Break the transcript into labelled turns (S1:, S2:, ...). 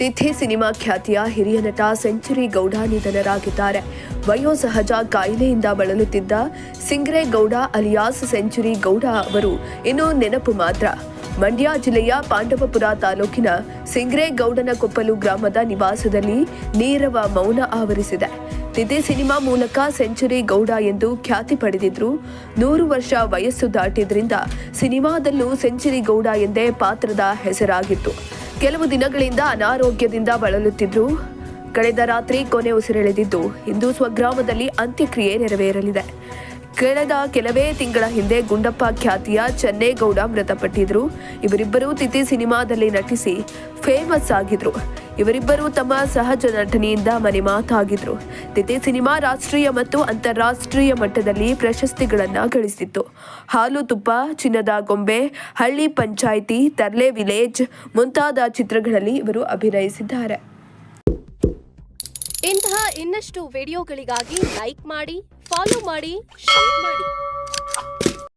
S1: ತಿಥಿ ಸಿನಿಮಾ ಖ್ಯಾತಿಯ ಹಿರಿಯ ನಟ ಸೆಂಚುರಿ ಗೌಡ ನಿಧನರಾಗಿದ್ದಾರೆ. ವಯೋಸಹಜ ಕಾಯಿಲೆಯಿಂದ ಬಳಲುತ್ತಿದ್ದ ಸಿಂಗ್ರೆ ಗೌಡ ಅಲಿಯಾಸ್ ಸೆಂಚುರಿ ಗೌಡ ಅವರು ಇನ್ನು ನೆನಪು ಮಾತ್ರ. ಮಂಡ್ಯ ಜಿಲ್ಲೆಯ ಪಾಂಡವಪುರ ತಾಲೂಕಿನ ಸಿಂಗ್ರೆ ಗೌಡನ ಕೊಪ್ಪಲು ಗ್ರಾಮದ ನಿವಾಸದಲ್ಲಿ ನೀರವ ಮೌನ ಆವರಿಸಿದೆ. ತಿಥಿ ಸಿನಿಮಾ ಮೂಲಕ ಸೆಂಚುರಿ ಗೌಡ ಎಂದು ಖ್ಯಾತಿ ಪಡೆದಿದ್ರು. ನೂರು ವರ್ಷ ವಯಸ್ಸು ದಾಟಿದ್ರಿಂದ ಸಿನಿಮಾದಲ್ಲೂ ಸೆಂಚುರಿ ಗೌಡ ಎಂದೇ ಪಾತ್ರದ ಹೆಸರಾಗಿತ್ತು. ಕೆಲವು ದಿನಗಳಿಂದ ಅನಾರೋಗ್ಯದಿಂದ ಬಳಲುತ್ತಿದ್ರು. ಕಳೆದ ರಾತ್ರಿ ಕೊನೆ ಉಸಿರೆಳೆದಿದ್ದು, ಇಂದು ಸ್ವಗ್ರಾಮದಲ್ಲಿ ಅಂತ್ಯಕ್ರಿಯೆ ನೆರವೇರಲಿದೆ. ಕಳೆದ ಕೆಲವೇ ತಿಂಗಳ ಹಿಂದೆ ಗುಂಡಪ್ಪ ಖ್ಯಾತಿಯ ಚೆನ್ನೇಗೌಡ ಮೃತಪಟ್ಟಿದ್ರು. ಇವರಿಬ್ಬರೂ ತಿಥಿ ಸಿನಿಮಾದಲ್ಲಿ ನಟಿಸಿ ಫೇಮಸ್ ಆಗಿದ್ರು. ಇವರಿಬ್ಬರು ತಮ್ಮ ಸಹಜ ನಟನೆಯಿಂದ ಮನೆ ಮಾತಾಗಿದ್ರು. ತಿಥಿ ಸಿನಿಮಾ ರಾಷ್ಟ್ರೀಯ ಮತ್ತು ಅಂತಾರಾಷ್ಟ್ರೀಯ ಮಟ್ಟದಲ್ಲಿ ಪ್ರಶಸ್ತಿಗಳನ್ನು ಗಳಿಸಿತ್ತು. ಹಾಲು ತುಪ್ಪ, ಚಿನ್ನದ ಗೊಂಬೆ, ಹಳ್ಳಿ ಪಂಚಾಯಿತಿ, ತರ್ಲೆ ವಿಲೇಜ್ ಮುಂತಾದ ಚಿತ್ರಗಳಲ್ಲಿ ಇವರು ಅಭಿನಯಿಸಿದ್ದಾರೆ.
S2: ಇಂತಹ ಇನ್ನಷ್ಟು ವಿಡಿಯೋಗಳಿಗಾಗಿ ಲೈಕ್ ಮಾಡಿ, ಫಾಲೋ ಮಾಡಿ, ಶೇರ್ ಮಾಡಿ.